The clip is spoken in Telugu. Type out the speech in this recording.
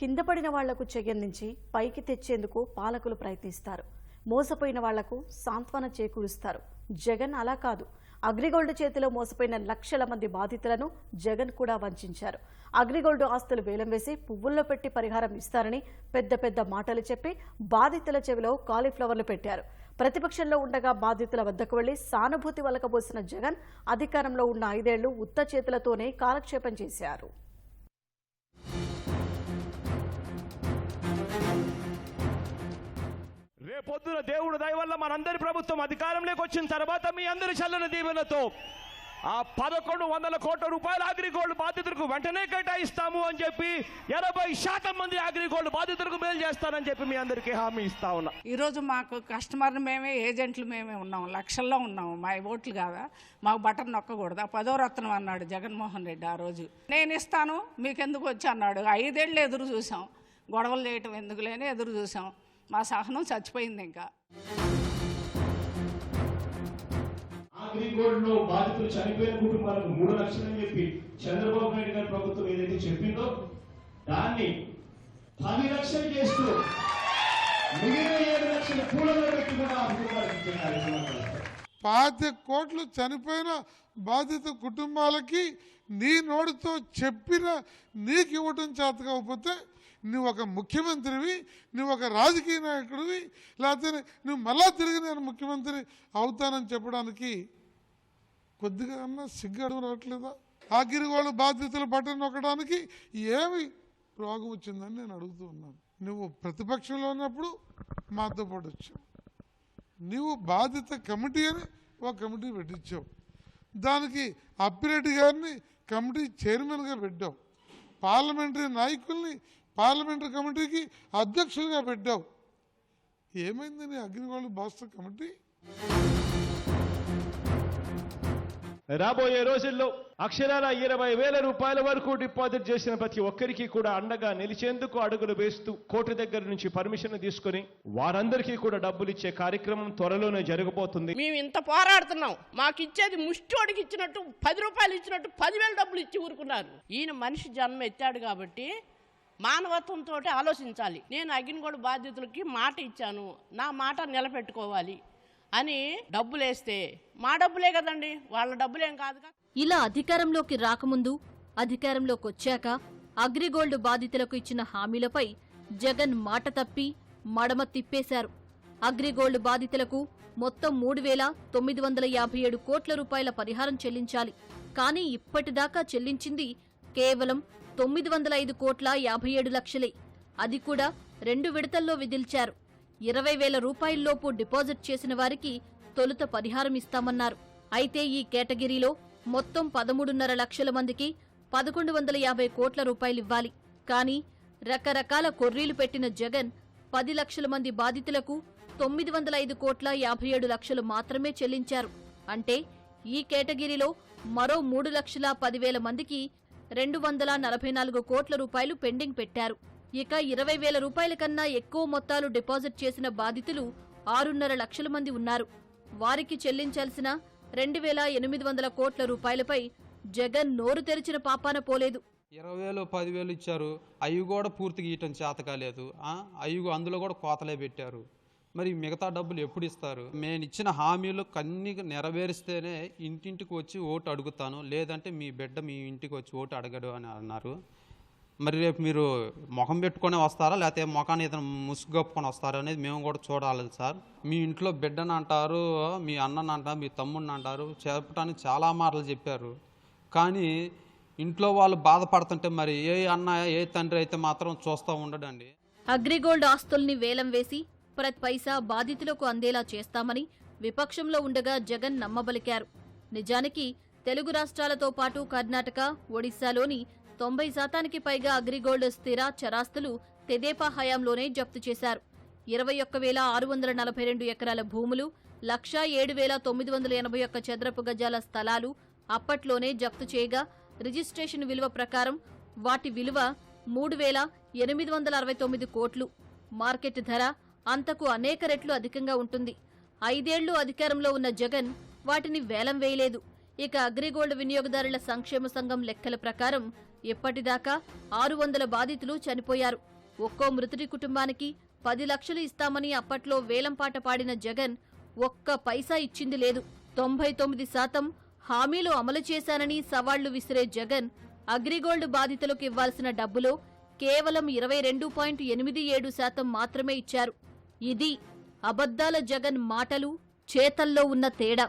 కింద పడిన వాళ్ళకు చెయ్యందించి పైకి తెచ్చేందుకు పాలకులు ప్రయత్నిస్తారు. మోసపోయిన వాళ్ళకు సాంత్వన చేకూరుస్తారు. జగన్ అలా కాదు. అగ్రిగోల్డ్ చేతిలో మోసపోయిన లక్షల మంది బాధితులను జగన్ కూడా వంచారు. అగ్రిగోల్డ్ ఆస్తులు వేలం వేసి పువ్వుల్లో పెట్టి పరిహారం ఇస్తారని పెద్ద పెద్ద మాటలు చెప్పి బాధితుల చెవిలో కాలీఫ్లవర్లు పెట్టారు. ప్రతిపక్షంలో ఉండగా బాధితుల వద్దకు వెళ్ళి సానుభూతి వలకబోసిన జగన్ అధికారంలో ఉన్న ఐదేళ్ళు ఉత్త చేతులతోనే కాలక్షేపం చేశారు. రేపొద్దున దేవుడు దయ వల్ల మనందరి ప్రభుత్వం అధికారంలోకి వచ్చిన తర్వాత మీ అందరి చల్లని దీవెనతో ఆ పదకొండు వందల కోట్ల రూపాయల అగ్రిగోల్డ్ బాధితులకు వెంటనే కేటాయిస్తాము అని చెప్పి ఎనభై శాతం మంది అగ్రిగోల్డ్ బాధితులకు మేలు చేస్తానని చెప్పి మీ అందరికీ హామీ ఇస్తా ఉన్నా. ఈరోజు మాకు కస్టమర్ మేమే ఏజెంట్లు మేమే ఉన్నాం లక్షల్లో ఉన్నాము. మా ఓట్లు కాదా? మాకు బటన్ నొక్కకూడదా? పదో రత్నం అన్నాడు జగన్మోహన్ రెడ్డి ఆ రోజు. నేను ఇస్తాను మీకెందుకు వచ్చి అన్నాడు. ఐదేళ్ళు ఎదురు చూసాం. గొడవలు చేయటం ఎందుకులేని ఎదురు చూసాం. మా సహనం చచ్చిపోయింది ఇంకా బాధితులు చనిపోయిన కుటుంబాలకు మూడు లక్షలని చెప్పి చంద్రబాబు నాయుడు గారి ప్రభుత్వం ఏదైతే చెప్పిందో దాన్ని పది లక్షలు చేస్తూ మిగిలిన ఏడు లక్షలు కూలలో పెట్టి కూడా ఆ కుటుంబాలకు ఇచ్చే కార్యక్రమం చేస్తారు. పాతి కోట్లు చనిపోయిన బాధిత కుటుంబాలకి నీ నోటితో చెప్పిన నీకు ఇవ్వటం చేత కాకపోతే నువ్వు ఒక ముఖ్యమంత్రివి నువ్వు ఒక రాజకీయ నాయకుడివి లేకపోతే నువ్వు మళ్ళా తిరిగి నేను ముఖ్యమంత్రి అవుతానని చెప్పడానికి కొద్దిగా అన్నా సిగ్గడు రావట్లేదా? ఆగిరిగోళ్ళ బాధ్యతలు పట్టనొక్కడానికి ఏమి రోగం వచ్చిందని నేను అడుగుతూ ఉన్నాను. నువ్వు ప్రతిపక్షంలో ఉన్నప్పుడు మాతో పాటు వచ్చావు. నువ్వు బాధ్యత కమిటీ అని ఒక కమిటీ పెట్టించావు. దానికి అప్పిరెడ్డి గారిని కమిటీ చైర్మన్గా పెట్టావు. పార్లమెంటరీ నాయకుల్ని పార్లమెంటరీ కమిటీకి అధ్యక్షులుగా పెట్టావు. ఏమైంది నీ అగ్రిగోల్డ్ బాస్త కమిటీ? రాబోయే రోజుల్లో అక్షరాల ఇరవై వేల రూపాయల వరకు డిపాజిట్ చేసిన ప్రతి ఒక్కరికి కూడా అండగా నిలిచేందుకు అడుగులు వేస్తూ కోర్టు దగ్గర నుంచి పర్మిషన్ తీసుకొని వారందరికీ కూడా డబ్బులు ఇచ్చే కార్యక్రమం త్వరలోనే జరగబోతుంది. మేము ఇంత పోరాడుతున్నాం. మాకు ఇచ్చేది ముష్టోడికి ఇచ్చినట్టు పది రూపాయలు ఇచ్చినట్టు పదివేల డబ్బులు ఇచ్చి ఊరుకున్నారు. ఈయన మనిషి జన్మ ఎత్తాడు కాబట్టి మానవత్వంతో ఆలోచించాలి. నేను అగ్నిగోడు బాధ్యతలకి మాట ఇచ్చాను. నా మాట నిలబెట్టుకోవాలి అని డబ్బులేస్తే మా డబ్బులే కదండి. వాళ్ళ డబ్బులేం కాదు ఇలా అధికారంలోకి రాకముందు అధికారంలోకి వచ్చాక అగ్రిగోల్డ్ బాధితులకు ఇచ్చిన హామీలపై జగన్ మాట తప్పి మడమ తిప్పేశారు. అగ్రిగోల్డ్ బాధితులకు మొత్తం మూడు వేల తొమ్మిది వందల యాభై ఏడు కోట్ల రూపాయల పరిహారం చెల్లించాలి. కానీ ఇప్పటిదాకా చెల్లించింది కేవలం తొమ్మిది వందల ఐదు కోట్ల యాభై ఏడు లక్షలే. అది కూడా రెండు విడతల్లో విధిల్చారు. ఇరవై వేల రూపాయల్లోపు డిపాజిట్ చేసిన వారికి తొలుత పరిహారం ఇస్తామన్నారు. అయితే ఈ కేటగిరీలో మొత్తం పదమూడున్నర లక్షల మందికి పదకొండు వందల యాభై కోట్ల రూపాయలివ్వాలి. కానీ రకరకాల కొర్రీలు పెట్టిన జగన్ పది లక్షల మంది బాధితులకు తొమ్మిది వందల ఐదు కోట్ల యాభై ఏడు లక్షలు మాత్రమే చెల్లించారు. అంటే ఈ కేటగిరీలో మరో మూడు లక్షల పదివేల మందికి రెండు వందల నలభై నాలుగు కోట్ల రూపాయలు పెండింగ్ పెట్టారు. ఇక ఇరవై వేల రూపాయల కన్నా ఎక్కువ మొత్తాలు డిపాజిట్ చేసిన బాధితులు ఆరున్నర లక్షల మంది ఉన్నారు. వారికి చెల్లించాల్సిన రెండు వేల ఎనిమిది వందల కోట్ల రూపాయలపై జగన్ నోరు తెరిచిన పాపాన పోలేదు. ఇరవై వేలు పదివేలు ఇచ్చారు. అవి కూడా పూర్తిగా ఇయటం చేత కాలేదు. అవి అందులో కూడా కోతలే పెట్టారు. మరి మిగతా డబ్బులు ఎప్పుడు ఇస్తారు? నేను ఇచ్చిన హామీలు కన్ని నెరవేరిస్తేనే ఇంటింటికి వచ్చి ఓటు అడుగుతాను. లేదంటే మీ బిడ్డ మీ ఇంటికి వచ్చి ఓటు అడగడు అని అన్నారు. మరి రేపు మీరు ముఖం పెట్టుకొని వస్తారా? లేకపోతే ముఖాన్ని ఏదైనా ముసుగొప్పుకొని వస్తారా అనేది మేము కూడా చూడాలి సార్. మీ ఇంట్లో బిడ్డని అంటారు మీ అన్నని అంటారు మీ తమ్ముడిని అంటారు. చెప్పడానికి చాలా మాటలు చెప్పారు. కానీ ఇంట్లో వాళ్ళు బాధపడుతుంటే మరి ఏ అన్న ఏ తండ్రి అయితే మాత్రం చూస్తూ ఉండడండి. అగ్రిగోల్డ్ ఆస్తుల్ని వేలం వేసి ప్రతి పైసా బాధితులకు అందేలా చేస్తామని విపక్షంలో ఉండగా జగన్ నమ్మబలికారు. నిజానికి తెలుగు రాష్ట్రాలతో పాటు కర్ణాటక ఒడిశాలోని తొంభై శాతానికి పైగా అగ్రిగోల్డ్ స్థిర చరాస్తులు తెదేపా హయాంలోనే జప్తు చేశారు. ఇరవై ఒక్క వేల ఆరు వందల నలభై రెండు ఎకరాల భూములు లక్షా ఏడు వేల తొమ్మిది వందల ఎనభై ఒక్క చదరపు గజాల స్థలాలు అప్పట్లోనే జప్తు చేయగా రిజిస్ట్రేషన్ విలువ ప్రకారం వాటి విలువ మూడు వేల ఎనిమిది వందల అరవై తొమ్మిది కోట్లు. మార్కెట్ ధర అంతకు అనేక రెట్లు అధికంగా ఉంటుంది. ఐదేళ్ళు అధికారంలో ఉన్న జగన్ వాటిని వేలం వేయలేదు. ఇక అగ్రిగోల్డ్ వినియోగదారుల సంక్షేమ సంఘం లెక్కల ప్రకారం ఇప్పటిదాకా ఆరు వందల బాధితులు చనిపోయారు. ఒక్కో మృతుడి కుటుంబానికి పది లక్షలు ఇస్తామని అప్పట్లో వేలంపాట పాడిన జగన్ ఒక్క పైసా ఇచ్చింది లేదు. తొంభై తొమ్మిది శాతం హామీలు అమలు చేశానని సవాళ్ళు విసిరే జగన్ అగ్రిగోల్డ్ బాధితులకు ఇవ్వాల్సిన డబ్బులో కేవలం ఇరవై రెండు పాయింట్ ఎనిమిది ఏడు శాతం మాత్రమే ఇచ్చారు. ఇది అబద్దాల జగన్ మాటలు చేతల్లో ఉన్న తేడా.